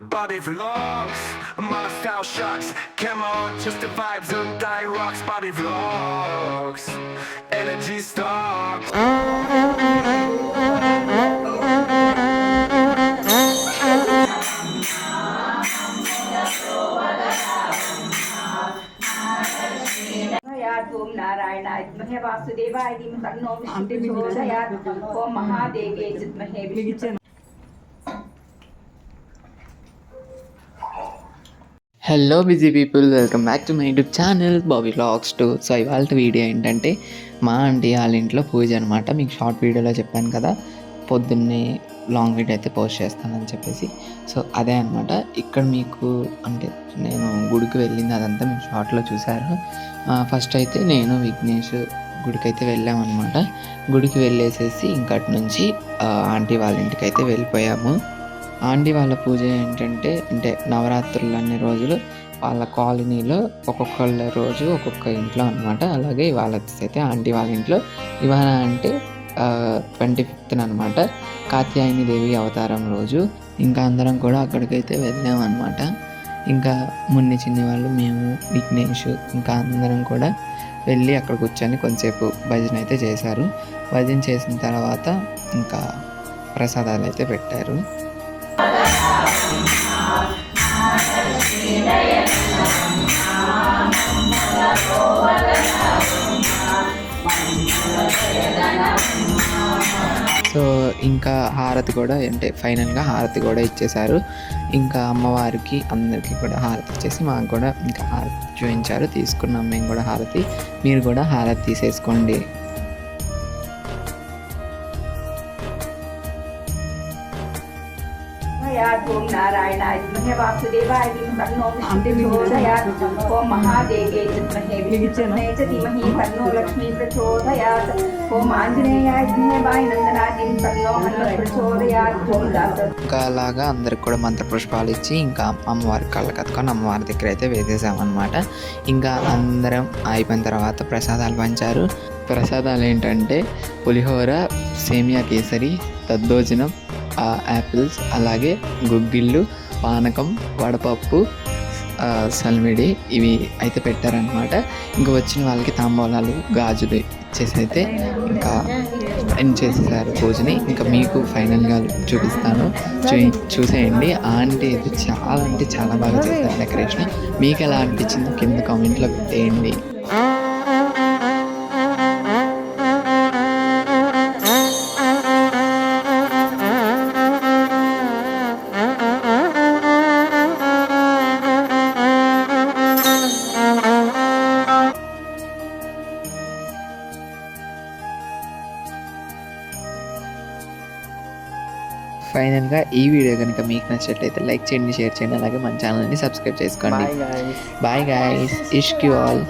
Bobby Vlogs, Moscow Shocks, come on, just the vibes of Die Rocks, Bobby Vlogs, Energy Stocks. प्रचोदयात् ओम नारायणाय विद्महे वासुदेवाय धीमहि तन्नो विष्णुः प्रचोदयात् ओम महादेवे विद्महे Vishnu hello busy people welcome back to my YouTube channel Bobby locks to so ఇవాళ వీడియో ఏంటంటే మా ఆంటీ వాళ్ళ ఇంట్లో పూజ అనమాట మీకు షార్ట్ వీడియోలో చెప్పాను కదా పొద్దున్నే లాంగ్ వీడియో అయితే పోస్ట్ చేస్తానని చెప్పేసి. సో అదే అనమాట ఇక్కడ మీకు అంటే నేను గుడికి వెళ్ళింది అదంతా మీకు షార్ట్లో చూసారు ఫస్ట్ అయితే నేను విఘ్నేష్ గుడికి అయితే వెళ్ళామన్నమాట. గుడికి వెళ్ళేసేసి ఇంకటి నుంచి ఆంటీ వాళ్ళ ఇంటికి అయితే వెళ్ళిపోయాము. ఆంటీ వాళ్ళ పూజ ఏంటంటే అంటే నవరాత్రులు అన్ని రోజులు వాళ్ళ కాలనీలో ఒక్కొక్కళ్ళ రోజు ఒక్కొక్క ఇంట్లో అనమాట అలాగే ఇవాళ అయితే ఆంటీ వాళ్ళ ఇంట్లో. ఇవాళ అంటే ట్వంటీ ఫిఫ్త్న అనమాట కాత్యాయని దేవి అవతారం రోజు. ఇంకా అందరం కూడా అక్కడికైతే వెళ్ళామన్నమాట ఇంకా మున్ని చిన్ని వాళ్ళు మేము విఘ్నేష్ ఇంకా అందరం కూడా వెళ్ళి అక్కడ కూర్చొని కొంతసేపు భజన అయితే చేశారు. భజన చేసిన తర్వాత ఇంకా ప్రసాదాలు అయితే పెట్టారు. సో ఇంకా హారతి కూడా అంటే ఫైనల్గా హారతి కూడా ఇచ్చేశారు. ఇంకా అమ్మవారికి అందరికీ కూడా హారతి ఇచ్చేసి మాకు కూడా ఇంకా హారతి చూపించారు. తీసుకున్నాం మేము కూడా హారతి. మీరు కూడా హారతి తీసేసుకోండి. प्रचोदयात् ओम नारायणाय विद्महे वासुदेवाय धीमहि तन्नो विष्णुः प्रचोदयात् ओम महादेवे विद्महे विष्णुपत्न्यै च धीमहि तन्नो लक्ष्मी प्रचोदयात् ओम आञ्जनेयाय विद्महे वायुनन्दनाय धीमहि तन्नो हनुमत् प्रचोदयात् ओम दास ఇంకా అలాగా అందరికి కూడా మంత్ర పుష్పాలు ఇచ్చి ఇంకా అమ్మవారి కళ్ళ కత్తుకొని అమ్మవారి దగ్గర అయితే వేసేసామన్నమాట ఇంకా అందరం అయిపోయిన తర్వాత ప్రసాదాలు పంచారు ప్రసాదాలు ఏంటంటే పులిహోర సేమియా కేసరి దద్దోజనం ఆ, యాపిల్స్ అలాగే గుగ్గిళ్ళు పానకం వడపప్పు సల్మిడి ఇవి అయితే పెట్టారనమాట ఇంకా వచ్చిన వాళ్ళకి తాంబూలాలు గాజులు ఇచ్చేసి అయితే ఇంకా ఎండ్ చేసేసారు పూజని. ఇంకా మీకు ఫైనల్గా చూపిస్తాను. చూ చూసేయండి. ఆంటీ అయితే చాలా అంటే చాలా బాగా చేస్తారు డెకరేషన్ మీకు ఎలా అనిపించిందో కింద కామెంట్లో పెట్టేయండి ఫైనల్గా ఈ వీడియో కనుక మీకు నచ్చినట్లయితే లైక్ చేయండి షేర్ చేయండి అలాగే మన ఛానల్ని సబ్స్క్రైబ్ చేసుకోండి. బాయ్ గాయస్ ఇష్క్ యూ ఆల్